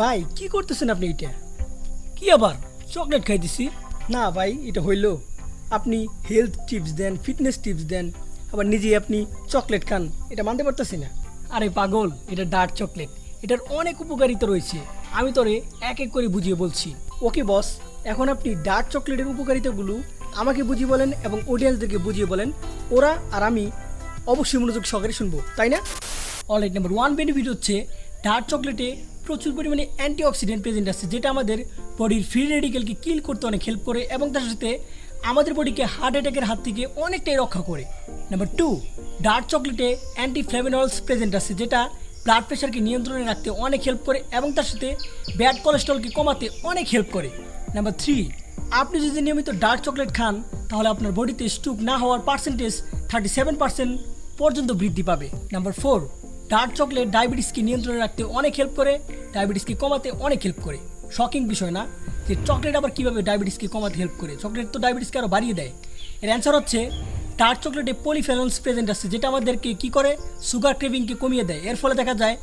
ভাই, কি করতেছেন আপনি এটা কি আবার? চকলেট খাইতেছি। না ভাই, এটা হইল। আপনি হেলথ টিপস দেন ফিটনেস টিপস দেন, আবার নিজেই আপনি চকলেট খান, এটা মানতে পারতেছি না। আরে পাগল, এটা ডার্ক চকলেট এটার অনেক উপকারিতা রয়েছে। আমি তোরে এক এক করে বুঝিয়ে বলছি। ওকে বস এখন আপনি ডার্ক চকলেটের উপকারিতাগুলো আমাকে বুঝিয়ে বলেন এবং অডিয়েন্সদেরকে বুঝিয়ে বলেন। ওরা আর আমি অবশ্যই মনোযোগ সহকারে শুনব, তাই না? অলরাইট নাম্বার ওয়ান বেনিফিট হচ্ছে ডার্ক চকলেটে প্রচুর পরিমাণে অ্যান্টিঅক্সিডেন্ট প্রেজেন্ট আছে, যেটা আমাদের বডির ফ্রি রেডিক্যালকে কিল করতে অনেক হেল্প করে এবং তার সাথে আমাদের বডিকে হার্ট অ্যাটাকের হাত থেকে অনেকটাই রক্ষা করে। নাম্বার টু ডার্ক চকলেটে অ্যান্টি ফ্লেভেনলস প্রেজেন্ট আছে, যেটা ব্লাড প্রেশারকে নিয়ন্ত্রণে রাখতে অনেক হেল্প করে এবং তার সাথে ব্যাড কোলেস্ট্রলকে কমাতে অনেক হেল্প করে। নাম্বার থ্রি আপনি যদি নিয়মিত ডার্ক চকলেট খান, তাহলে আপনার বডিতে স্ট্রোক না হওয়ার পার্সেন্টেজ থার্টি সেভেন পার্সেন্ট পর্যন্ত বৃদ্ধি পাবে। নাম্বার ফোর ডার্ক চকলেট ডায়াবেটিসকে নিয়ন্ত্রণে রাখতে অনেক হেল্প করে, ডায়াবেটিসকে কমাতে অনেক হেল্প করে। শকিং বিষয় না, যে চকলেট আবার কীভাবে ডায়াবেটিসকে কমাতে হেল্প করে? চকলেট তো ডায়াবেটিসকে আরও বাড়িয়ে দেয়। এর অ্যান্সার হচ্ছে, ডার্ক চকলেটে পলিফেনলস প্রেজেন্ট আছে, যেটা আমাদেরকে কী করে? সুগার ক্রেভিংকে কমিয়ে দেয়। এর ফলে দেখা যায়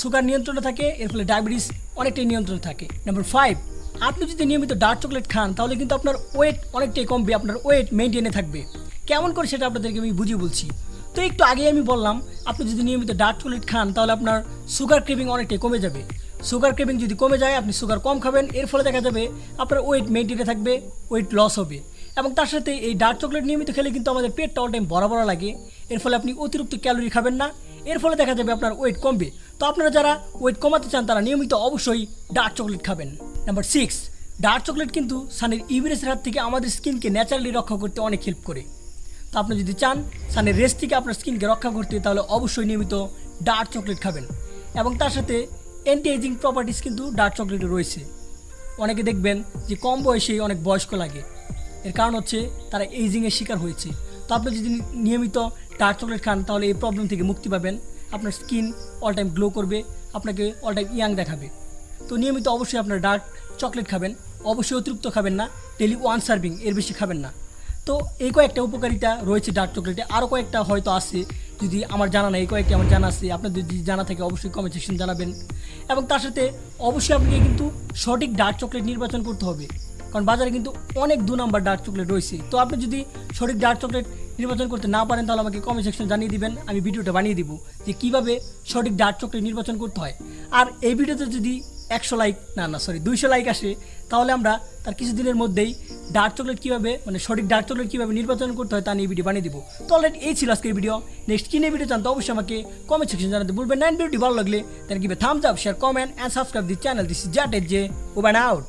সুগার নিয়ন্ত্রণে থাকে, এর ফলে ডায়াবেটিস অনেকটাই নিয়ন্ত্রণে থাকে। নাম্বার ফাইভ আপনি যদি নিয়মিত ডার্ক চকলেট খান, তাহলে কিন্তু আপনার ওয়েট অনেকটাই কমবে, আপনার ওয়েট মেনটেনে থাকবে। কেমন করে সেটা আপনাদেরকে আমি বুঝিয়ে বলছি। তো একটু আগে আমি বললাম, আপনি যদি নিয়মিত ডার্ক চকলেট খান, তাহলে আপনার সুগার ক্রেভিং অনেকটাই কমে যাবে। সুগার ক্রেভিং যদি কমে যায়, আপনি সুগার কম খাবেন, এর ফলে দেখা যাবে আপনার ওয়েট মেনটেনে থাকবে ওয়েট লস হবে। এবং তার সাথে এই ডার্ক চকলেট নিয়মিত খেলে কিন্তু আমাদের পেটটা অল টাইম বড় বড় লাগে। এর ফলে আপনি অতিরিক্ত ক্যালোরি খাবেন না। এর ফলে দেখা যাবে আপনার ওয়েট কমবে। তো আপনারা যারা ওয়েট কমাতে চান, তারা নিয়মিত অবশ্যই ডার্ক চকলেট খাবেন। নাম্বার সিক্স ডার্ক চকলেট কিন্তু সানের ইউরেসের হাত থেকে আমাদের স্কিনকে ন্যাচারালি রক্ষা করতে অনেক হেল্প করে। তো আপনি যদি চান সানের রেস থেকে আপনার স্কিনকে রক্ষা করতে, তাহলে অবশ্যই নিয়মিত ডার্ক চকলেট খাবেন। এবং তার সাথে অ্যান্টি এজিং প্রপার্টিস কিন্তু ডার্ক চকলেটে রয়েছে। অনেকে দেখবেন যে কম বয়সেই অনেক বয়স্ক লাগে। এর কারণ হচ্ছে তারা এইজিংয়ের শিকার হয়েছে। তো আপনি যদি নিয়মিত ডার্ক চকলেট খান, তাহলে এই প্রবলেম থেকে মুক্তি পাবেন। আপনার স্কিন অল টাইম গ্লো করবে, আপনাকে অল টাইম ইয়াং দেখাবে। তো নিয়মিত অবশ্যই আপনার ডার্ক চকলেট খাবেন। অবশ্যই অতিরিক্ত খাবেন না ডেলি ওয়ান সার্ভিং এর বেশি খাবেন না। তো এই কয়েকটা উপকারিতা রয়েছে ডার্ক চকলেটে আরও কয়েকটা হয়তো আছে, যদি আমার জানা নেই কয়েকটি আমার জানা আছে, আপনাদের যদি জানা থাকে অবশ্যই কমেন্ট সেকশন জানাবেন। এবং তার সাথে অবশ্যই আপনাকে কিন্তু সঠিক ডার্ক চকলেট নির্বাচন করতে হবে, কারণ বাজারে কিন্তু অনেক দু নাম্বার ডার্ক চকলেট রয়েছে। তো আপনি যদি সঠিক ডার্ক চকলেট নির্বাচন করতে না পারেন, তাহলে আমাকে কমেন্ট সেকশন জানিয়ে দিবেন, আমি ভিডিওটা বানিয়ে দিব যে কীভাবে সঠিক ডার্ক চকলেট নির্বাচন করতে হয়। আর এই ভিডিওতে যদি একশো লাইক না না সরি দুইশো লাইক আসে, তাহলে আমরা তার কিছুদিনের মধ্যেই ডার্ক চকলেট কীভাবে মানে সঠিক ডার্ক চকলেট কীভাবে নির্বাচন করতে হয় তা নিয়ে ভিডিও বানিয়ে দিব। তো অলরেডি এই ছিল আজকের ভিডিও নেক্সট কিনে ভিডিও চান তো অবশ্যই আমাকে কমেন্ট সেকশন জানাতে বলবেন নাইন ভিডিওটি ভালো লাগলে তাহলে কীভাবে thumbs up share comment and subscribe the channel this that is oven out